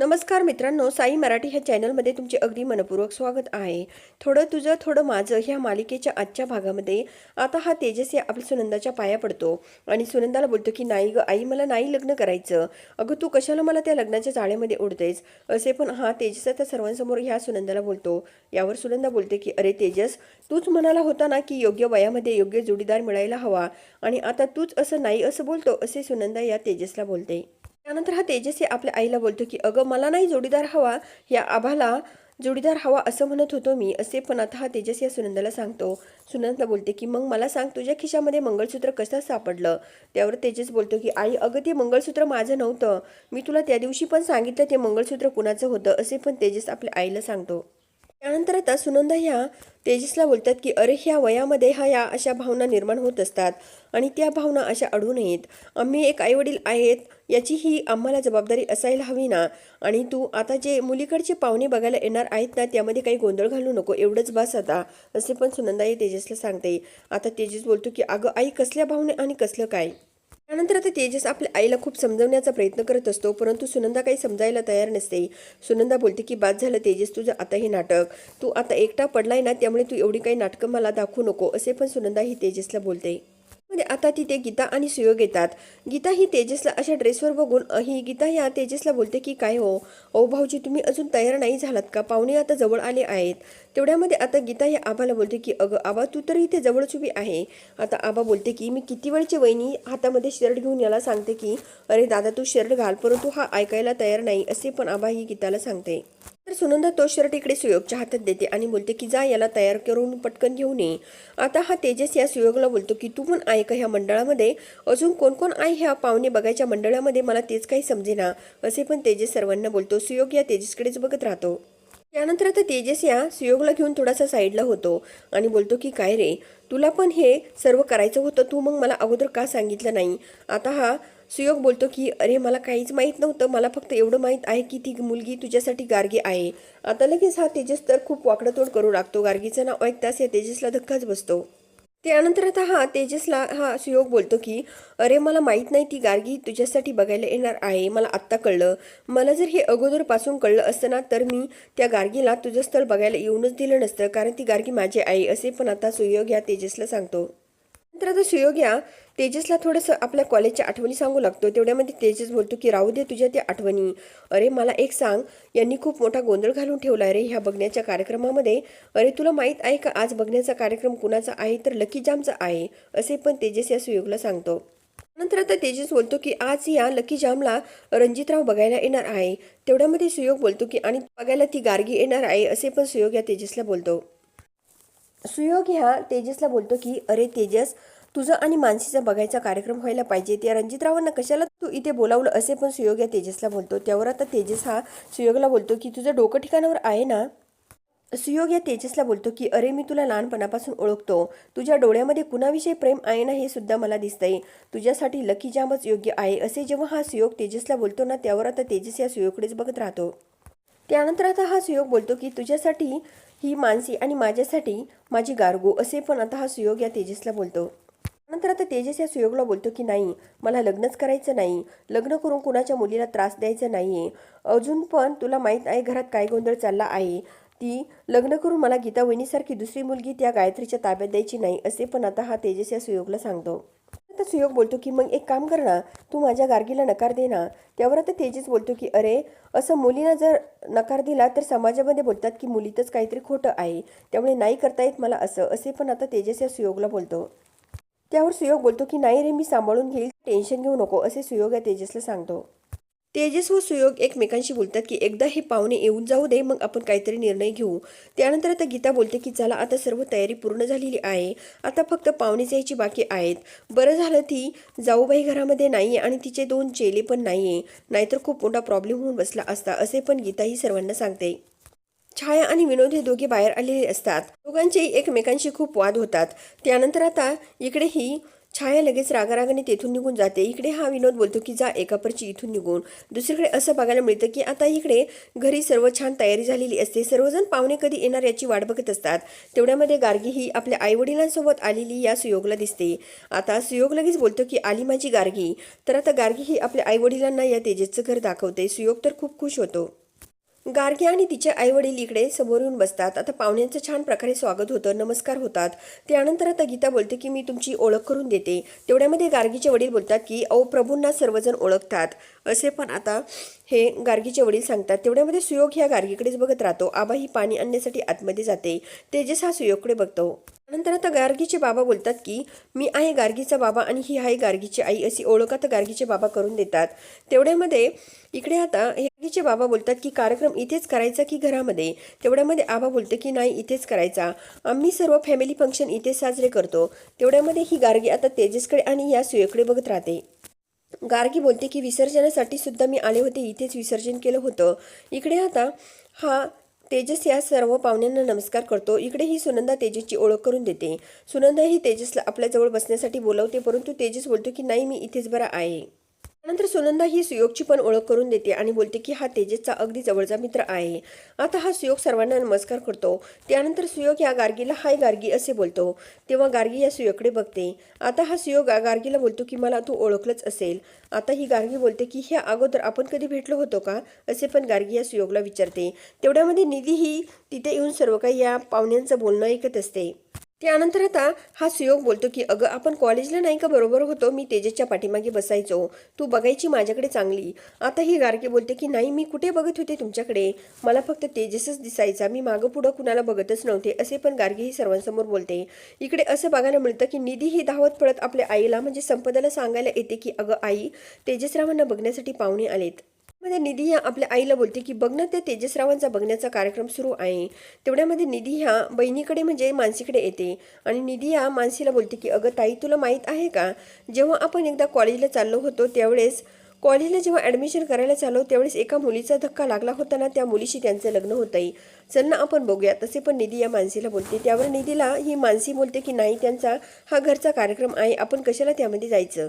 नमस्कार मित्रांनो साई मराठी ह्या चॅनलमध्ये तुमचे अगदी मनपूर्वक स्वागत आहे. थोडं तुझं थोडं माझं ह्या मालिकेच्या आजच्या भागामध्ये आता हा तेजस या आपल्या सुनंदाच्या पाया पडतो आणि सुनंदाला बोलतो की नाही ग आई मला नाही लग्न करायचं. अगं तू कशाला मला त्या लग्नाच्या जाळ्यामध्ये ओढतेस? असे पण हा तेजस आता सर्वांसमोर ह्या सुनंदाला बोलतो. यावर सुनंदा बोलते की अरे तेजस तूच म्हणाला होता ना की योग्य वयामध्ये योग्य जोडीदार मिळायला हवा आणि आता तूच असं नाही असं बोलतो असे सुनंदा या तेजसला बोलते. त्यानंतर हा तेजस्वी आपल्या आईला बोलतो की अगं मला नाही जोडीदार हवा. या आभाला जोडीदार हवा असं म्हणत होतो मी. असे पण आता हा तेजस या सुनंदाला सांगतो. सुनंदा बोलते की मग मला सांग तुझ्या खिशामध्ये मंगळसूत्र कसं सापडलं? त्यावर तेजस बोलतो की आई अगं ते मंगळसूत्र माझं नव्हतं. मी तुला त्या दिवशी पण सांगितलं ते मंगळसूत्र कुणाचं होतं असे पण तेजस आपल्या आईला सांगतो. त्यानंतर आता सुनंदा ह्या तेजसला बोलतात की अरे ह्या वयामध्ये हा या अशा भावना निर्माण होत असतात आणि त्या भावना अशा अडू नयेत आम्ही एक आईवडील आहेत याची ही आम्हाला जबाबदारी असायला हवी ना. आणि तू आता जे मुलीकडचे पाहुणे बघायला येणार आहेत ना त्यामध्ये काही गोंधळ घालू नको एवढंच बस आता असे पण सुनंदा तेजसला सांगते. आता तेजस बोलतो की अगं आई कसल्या भावने आणि कसलं काय? त्यानंतर आता तेजस आपल्या आईला खूप समजवण्याचा प्रयत्न करत असतो परंतु सुनंदा काही समजायला तयार नसते. सुनंदा बोलते की बाद झालं तेजस तुझं आता हे नाटक. तू आता एकटा पडलाय ना त्यामुळे तू एवढी काही नाटकं मला दाखवू नको असे पण सुनंदा ही तेजसला बोलते. म्हणजे आता तिथे गीता आणि सुयोग येतात. गीता ही तेजसला अशा ड्रेसवर बघून अही ही गीता या तेजसला बोलते की काय हो? ओ भाऊजी तुम्ही अजून तयार नाही झालात का? पाहुणे आता जवळ आले आहेत. तेवढ्यामध्ये आता गीता या आबाला बोलते की अगं आबा तू तर इथे जवळच उभी आहे. आता आबा बोलते की मी किती वेळची वहिनी हातामध्ये शर्ट घेऊन याला सांगते की अरे दादा तू शर्ट घाल परंतु हा ऐकायला तयार नाही असे पण आबा ही गीताला सांगते. तर सुनंदा तो शर्ट इकडे सुयोगच्या हातात देते आणि बोलते की जा याला तयार करून पटकन घेऊन ये. आता हा तेजस या सुयोगला बोलतो की तू पण आहे का ह्या मंडळामध्ये? अजून कोण कोण आहे ह्या पाहुणे बघायच्या मंडळामध्ये? मला तेच काही समजेना. असे पण तेजस सर्वांना बोलतो. सुयोग या तेजसकडेच बघत राहतो. त्यानंतर आता तेजस या सुयोगला घेऊन थोडासा साईडला होतो आणि बोलतो की काय रे तुला पण हे सर्व करायचं होतं? तू मग मला अगोदर का सांगितलं नाही? आता हा सुयोग बोलतो की अरे मला काहीच माहीत नव्हतं. मला फक्त एवढं माहीत आहे की ती मुलगी तुझ्यासाठी गार्गी आहे. आता लगेच हा तेजस तर खूप वाकडतोड करू लागतो. गार्गीचं नाव ऐकताच या तेजसला धक्काच बसतो. त्यानंतर आता हा तेजसला हा सुयोग बोलतो की अरे मला माहीत नाही ती गार्गी तुझ्यासाठी बघायला येणार आहे. मला आत्ता कळलं. मला जर हे अगोदरपासून कळलं असतं ना तर मी त्या गार्गीला तुझं स्थळ बघायला येऊनच दिलं नसतं कारण ती गार्गी माझी आहे असे पण आता सुयोग या तेजसला सांगतो. नंतर आता सुयोग या तेजसला थोडंसं आपल्या कॉलेजच्या आठवणी सांगू लागतो. तेवढ्यामध्ये तेजस बोलतो की राहू दे तुझ्या त्या आठवणी. अरे मला एक सांग. यांनी खूप मोठा गोंधळ घालून ठेवला. आहे रे ह्या बघण्याच्या कार्यक्रमामध्ये अरे तुला माहीत आहे का आज बघण्याचा कार्यक्रम कुणाचा आहे? तर लकी जामचा आहे. असे पण तेजस या सुयोगला सांगतो. नंतर आता तेजस बोलतो की आज या लकी जामला रणजितराव बघायला येणार आहे. तेवढ्यामध्ये सुयोग बोलतो की आणि बघायला ती गार्गी येणार आहे. असे पण सुयोग या तेजसला बोलतो. सुयोग ह्या तेजसला बोलतो की अरे तेजस तुझं आणि मानसीचा बघायचा कार्यक्रम व्हायला पाहिजे. त्या रणजितरावांना कशाला तू इथे बोलावलं? असे पण सुयोग या तेजसला बोलतो. त्यावर आता तेजस हा सुयोगला बोलतो की तुझं डोकं ठिकाणावर आहे ना? सुयोग या तेजसला बोलतो की अरे मी तुला लहानपणापासून ओळखतो. तुझ्या डोळ्यामध्ये कुणाविषयी प्रेम आहे ना हे सुद्धा मला दिसतंय. तुझ्यासाठी लकी जामच योग्य आहे. असे जेव्हा हा सुयोग तेजसला बोलतो ना त्यावर आता तेजस या सुयोगकडेच बघत राहतो. त्यानंतर आता हा सुयोग बोलतो की तुझ्यासाठी ही मानसी आणि माझ्यासाठी माझी गारगो असे पण आता हा सुयोग या तेजसला बोलतो. नंतर आता तेजस या सुयोगला बोलतो की नाही मला लग्नच करायचं नाही. लग्न करून कुणाच्या मुलीला त्रास द्यायचा नाही आहे अजून पण तुला माहीत आहे घरात काय गोंधळ चालला आहे? ती लग्न करून मला गीता वहिनीसारखी दुसरी मुलगी त्या गायत्रीच्या ताब्यात द्यायची नाही असे पण आता हा तेजस या सुयोगला सांगतो. आता सुयोग बोलतो की मग एक काम कर ना तू माझ्या गार्गीला नकार दे ना. त्यावर आता तेजस बोलतो की अरे असं मुलीनं जर नकार दिला तर समाजामध्ये बोलतात की मुलीतच काहीतरी खोटं आहे त्यामुळे नाही करता येत मला असं. असे पण आता तेजस या सुयोगला बोलतो. त्यावर सुयोग बोलतो की नाही रे मी सांभाळून घेईल टेन्शन घेऊ नको असे सुयोग या तेजसला सांगतो. तेजस व सुयोग एकमेकांशी बोलतात की एकदा हे पाहुणे येऊन जाऊ दे मग आपण काहीतरी निर्णय घेऊ. त्यानंतर आता गीता बोलते की चला आता सर्व तयारी पूर्ण झालेली आहे. आता फक्त पाहुणे जायची बाकी आहेत. बरं झालं ती जाऊबाई घरामध्ये नाही आहे आणि तिचे दोन चेले पण नाही आहे नाहीतर खूप मोठा प्रॉब्लेम होऊन बसला असता असे पण गीता ही सर्वांना सांगते. छाया आणि विनोद हे दोघे बाहेर आलेले असतात. दोघांचेही एकमेकांशी खूप वाद होतात. त्यानंतर आता इकडेही छाया लगेच रागारागाने तेथून निघून जाते. इकडे हा विनोद बोलतो की जा एका परची इथून निघून. दुसरीकडे असं बघायला मिळतं की आता इकडे घरी सर्व छान तयारी झालेली असते. सर्वजण पाहुणे कधी येणार याची वाट बघत असतात. तेवढ्यामध्ये गार्गी ही आपल्या आईवडिलांसोबत आलेली या सुयोगला दिसते. आता सुयोग लगेच बोलतो की आली माझी गार्गी. तर आता गार्गी ही आपल्या आईवडिलांना या तेजेचं घर दाखवते. सुयोग तर खूप खुश होतो. गार्गी आणि तिचे आई वडील इकडे समोर येऊन बसतात. आता पाहुण्यांचं छान प्रकारे स्वागत होतं नमस्कार होतात. त्यानंतर आता गीता बोलते की मी तुमची ओळख करून देते. तेवढ्यामध्ये गार्गीचे वडील बोलतात की अहो प्रभूंना सर्वजण ओळखतात. असे पण आता हे गार्गीचे वडील सांगतात तेवढ्यामध्ये सुयोग ह्या गार्गीकडेच बघत राहतो. आबा ही पाणी आणण्यासाठी आतमध्ये जाते. तेजस हा सुयोगकडे बघतो. नंतर आता गार्गीचे बाबा बोलतात की मी आहे गार्गीचा बाबा आणि ही आहे गार्गीची आई. अशी ओळख आता गार्गीचे बाबा करून देतात. तेवढ्यामध्ये इकडे आता हे गार्गीचे बाबा बोलतात की कार्यक्रम इथेच करायचा की घरामध्ये? तेवढ्यामध्ये आबा बोलते की नाही इथेच करायचा. आम्ही सर्व फॅमिली फंक्शन इथे साजरे करतो. तेवढ्यामध्ये ही गार्गी आता तेजसकडे आणि या सुयेकडे बघत राहते. गार्गी बोलते की विसर्जनासाठी सुद्धा मी आले होते इथेच विसर्जन केलं होतं. इकडे आता हा तेजस या सर्व पाहुण्यांना नमस्कार करतो. इकडे ही सुनंदा तेजसची ओळख करून देते. सुनंदा ही तेजसला आपल्याजवळ बसण्यासाठी बोलवते परंतु तेजस बोलतो की नाही मी इथेच बरा आहे. त्यानंतर सुनंदा ही सुयोगची पण ओळख करून देते आणि बोलते की हा तेजसचा अगदी जवळचा मित्र आहे. आता हा सुयोग सर्वांना नमस्कार करतो. त्यानंतर सुयोग या गार्गीला हाय गार्गी असे बोलतो. तेव्हा गार्गी या सुयोगकडे बघते. आता हा सुयोग गार्गीला बोलतो की मला तू ओळखलंच असेल. आता ही गार्गी बोलते की ह्या अगोदर आपण कधी भेटलो होतो का? असे पण गार्गी या सुयोगला विचारते. तेवढ्यामध्ये निधी ही तिथे येऊन सर्व काही या पाहुण्यांचं बोलणं ऐकत असते. त्यानंतर आता हा सुयोग बोलतो की अगं आपण कॉलेजला नाही का बरोबर होतो? मी तेजेसच्या पाठीमागे बसायचो. तू बघायची माझ्याकडे चांगली. आता ही गार्गी बोलते की नाही मी कुठे बघत होते तुमच्याकडे? मला फक्त तेजसच दिसायचा. मी मागं पुढं कुणाला बघतच नव्हते. असे पण गार्गी ही सर्वांसमोर बोलते. इकडे असं बघायला मिळतं की निधी ही धावत पडत आपल्या आईला म्हणजे संपदाला सांगायला येते की अगं आई तेजसरावांना बघण्यासाठी पाहुणे आलेत. मध्ये निधी ह्या आपल्या आईला बोलते की बघ ना त्या तेजसरावांचा बघण्याचा कार्यक्रम सुरू आहे. तेवढ्यामध्ये निधी ह्या बहिणीकडे म्हणजे मानसीकडे येते आणि निधी ह्या मानसीला बोलते की अगं ताई तुला माहीत आहे का? जेव्हा आपण एकदा कॉलेजला चाललो होतो त्यावेळेस कॉलेजला जेव्हा ॲडमिशन करायला चाललो त्यावेळेस एका मुलीचा धक्का लागला होता ना त्या मुलीशी त्यांचं लग्न होतंय. चल ना आपण बघूया. तसे पण निधी या मानसीला बोलते. त्यावर निधीला ही मानसी बोलते की नाही त्यांचा हा घरचा कार्यक्रम आहे आपण कशाला त्यामध्ये जायचं?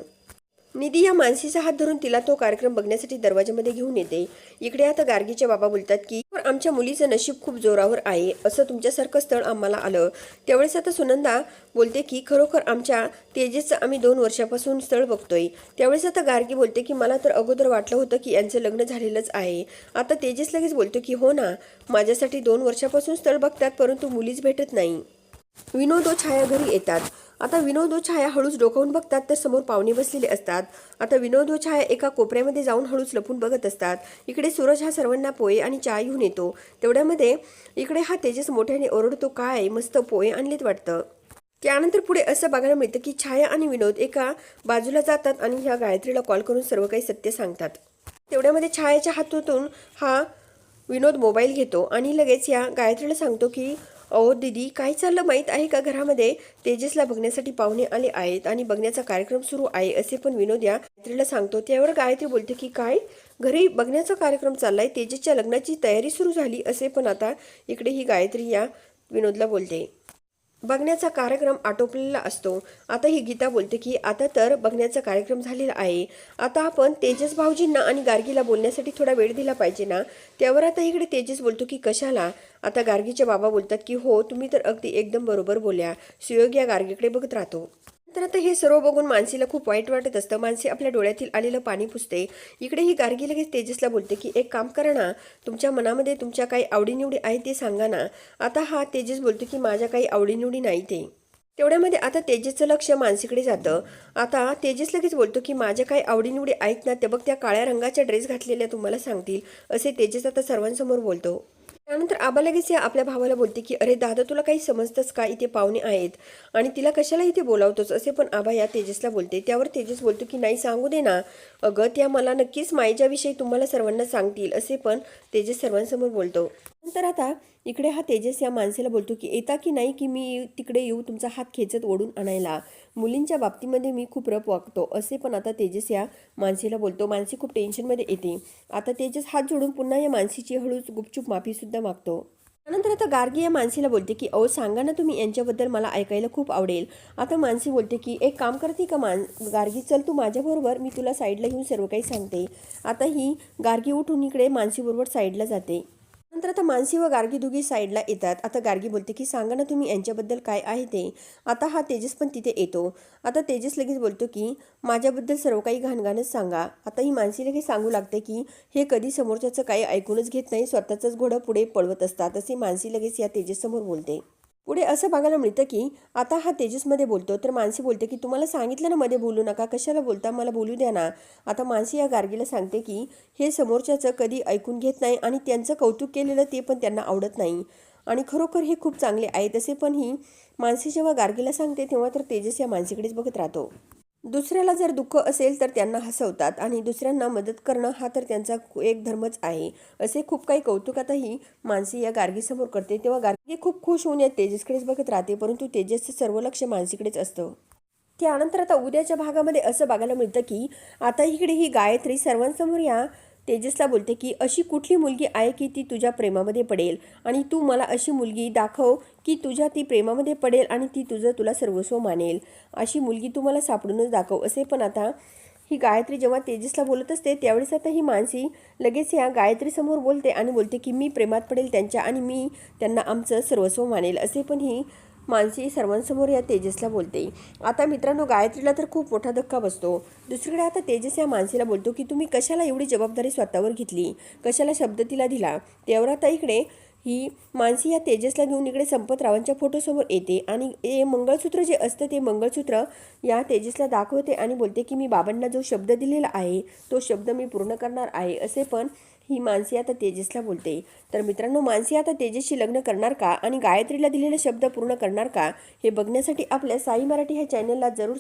निधी या मानसीचा हात धरून तिला तो कार्यक्रम बघण्यासाठी दरवाजामध्ये घेऊन येते. इकडे आता गार्गीचे बाबा बोलतात की "पण आमच्या मुलीचं नशीब खूप जोरावर आहे. असं तुमच्यासारखं स्थळ आम्हाला आलं. त्यावेळेस आता सुनंदा बोलते की खरोखर आमच्या तेजेसचं आम्ही दोन वर्षापासून स्थळ बघतोय. त्यावेळेस आता गार्गी बोलते की मला तर अगोदर वाटलं होतं की यांचं लग्न झालेलंच आहे. आता तेजस लगेच बोलतो की हो ना माझ्यासाठी दोन वर्षापासून स्थळ बघतात परंतु मुलीच भेटत नाही. विनोद व छाया घरी येतात. आता विनोद व छाया हळूच डोकावून बघतात तर समोर पाहुणे बसलेले असतात. आता विनोद व छाया एका कोपऱ्यामध्ये जाऊन हळूच लपून बघत असतात. इकडे सूरज हा सर्वांना पोहे आणि चहा घेऊन येतो. तेवढ्यामध्ये इकडे हा तेजस मोठ्याने ओरडतो काय मस्त पोहे आणलेत वाटतं. त्यानंतर पुढे असं बघायला मिळतं की छाया आणि विनोद एका बाजूला जातात आणि ह्या गायत्रीला कॉल करून सर्व काही सत्य सांगतात. तेवढ्यामध्ये छायाच्या हातातून हा विनोद मोबाईल घेतो आणि लगेच या गायत्रीला सांगतो की अहो दीदी काय चाललं माहीत आहे का घरामध्ये? तेजसला बघण्यासाठी पाहुणे आले आहेत आणि बघण्याचा कार्यक्रम सुरू आहे असे पण विनोद या गायत्रीला सांगतो. त्यावर गायत्री बोलते की काय? घरी बघण्याचा कार्यक्रम चाललाय तेजसच्या लग्नाची तयारी सुरू झाली असे पण आता इकडे ही गायत्री या विनोदला बोलते. बघण्याचा कार्यक्रम आटोपलेला असतो. आता ही गीता बोलते की आता तर बघण्याचा कार्यक्रम झालेला आहे. आता आपण तेजस भाऊजींना आणि गार्गीला बोलण्यासाठी थोडा वेळ दिला पाहिजे ना? त्यावर आता इकडे तेजस बोलतो की कशाला? आता गार्गीचे बाबा बोलतात की हो तुम्ही तर अगदी एकदम बरोबर बोलल्या. सुयोग या गार्गीकडे बघत राहतो. तर आता हे सर्व बघून मानसीला खूप वाईट वाटत असतं. मानसी आपल्या डोळ्यातील आलेलं पाणी पुसते. इकडे ही गार्गी लगेच तेजसला बोलते की एक काम करा ना तुमच्या मनामध्ये तुमच्या काही आवडीनिवडी आहेत ते सांगा ना. आता हा तेजस बोलतो की माझ्या काही आवडीनिवडी नाही ते. तेवढ्यामध्ये आता तेजसचं लक्ष मानसीकडे जातं. आता तेजस लगेच बोलतो की माझ्या काही आवडीनिवडी आहेत ना ते बघ त्या काळ्या रंगाच्या ड्रेस घातलेल्या तुम्हाला सांगतील. असे तेजस आता सर्वांसमोर बोलतो. त्यानंतर आबा लगेच या आपल्या भावाला बोलते की अरे दादा तुला काही समजतंच का? इथे पाहुणे आहेत. आणि तिला कशाला इथे बोलावतोस? असे पण आबा या तेजसला बोलते. त्यावर तेजस बोलतो की नाही सांगू दे ना. अगं त्या मला नक्कीच माईच्याविषयी तुम्हाला सर्वांना सांगतील. असे पण तेजस सर्वांसमोर बोलतो. नंतर आता इकडे हा तेजस या माणसाला बोलतो की येता की नाही की मी तिकडे येऊ तुमचा हात खेचत ओढून आणायला? मुलींच्या बाबतीमध्ये मी खूप रप वागतो असे पण आता तेजस या माणसेला बोलतो. मानसी खूप टेन्शनमध्ये येते. आता तेजस हात जोडून पुन्हा या मानसीची हळूच गुपचूप माफीसुद्धा मागतो. नंतर आता गार्गी या मानसीला बोलते की अहो सांगा ना तुम्ही यांच्याबद्दल मला ऐकायला खूप आवडेल. आता मानसी बोलते की एक काम करते का मान गार्गी चल तू माझ्याबरोबर मी तुला साईडला घेऊन सर्व काही सांगते. आता ही गार्गी उठून इकडे मानसीबरोबर साईडला जाते. नंतर आता मानसी व गार्गी दोघी साईडला येतात. आता गार्गी बोलते की सांगा ना तुम्ही यांच्याबद्दल काय आहे ते. आता हा तेजस पण तिथे येतो. आता तेजस लगेच बोलतो की माझ्याबद्दल सर्व काही घाणघाणच सांगा. आता ही मानसी लगेच सांगू लागते की हे कधी समोरच्याचं काही ऐकूनच घेत नाही स्वतःचंच घोडं पुढे पळवत असतात. असे मानसी लगेच या तेजससमोर बोलते. पुढे असं बघायला मिळतं की आता हा तेजसमध्ये बोलतो तर मानसी बोलते की तुम्हाला सांगितलं ना मध्ये बोलू नका कशाला बोलता? मला बोलू द्या ना. आता मानसी या गार्गीला सांगते की हे समोरच्याचं कधी ऐकून घेत नाही आणि त्यांचं कौतुक केलेलं ते पण त्यांना आवडत नाही. आणि खरोखर हे खूप चांगले आहे तसे पण ही मानसी जेव्हा गार्गीला सांगते तेव्हा तर तेजस या मानसीकडेच बघत राहतो. दुसऱ्याला जर दुःख असेल तर त्यांना हसवतात आणि दुसऱ्यांना मदत करणं हा तर त्यांचा एक धर्मच आहे. असे खूप काही कौतुकातही मानसी या गार्गीसमोर करते. तेव्हा गार्गी खूप खुश होऊन या तेजसकडेच बघत राहते परंतु तेजसचं सर्व लक्ष मानसीकडेच असतं. त्यानंतर आता उद्याच्या भागामध्ये असं बघायला मिळतं की आता इकडे ही गायत्री सर्वांसमोर या तेजसला बोलते की अशी कुठली मुलगी आहे की ती तुझ्या प्रेमामध्ये पडेल? आणि तू मला अशी मुलगी दाखव की तुझ्या ती प्रेमामध्ये पडेल आणि ती तुझं तुला सर्वस्व मानेल. अशी मुलगी तू मला सापडूनच दाखव. असे पण आता ही गायत्री जेव्हा तेजसला बोलत असते त्यावेळेस आता ही मानसी लगेच या गायत्रीसमोर बोलते आणि बोलते की मी प्रेमात पडेल त्यांच्या आणि मी त्यांना आमचं सर्वस्व मानेल. असे पण ही मानसी सर्वांसमोर या तेजसला बोलते. आता मित्रांनो गायत्रीला तर खूप मोठा धक्का बसतो. दुसरीकडे आता तेजस या मानसीला बोलतो की तुम्ही कशाला एवढी जबाबदारी स्वतःवर घेतली? कशाला शब्द तिला दिला? त्यावर आता इकडे ही मानसी या तेजसला घेऊन इकडे संपतरावांच्या फोटोसमोर येते आणि हे मंगळसूत्र जे असतं ते मंगळसूत्र या तेजसला दाखवते आणि बोलते की मी बाबांना जो शब्द दिलेला आहे तो शब्द मी पूर्ण करणार आहे. असे पण ही मानसी आता तेजसला बोलते. तर मित्रांनो मानसी आता तेजसशी लग्न करणार का? आणि गायत्रीला दिलेला शब्द पूर्ण करणार का? हे बघण्यासाठी आपल्या साई मराठी ह्या चॅनलला जरूर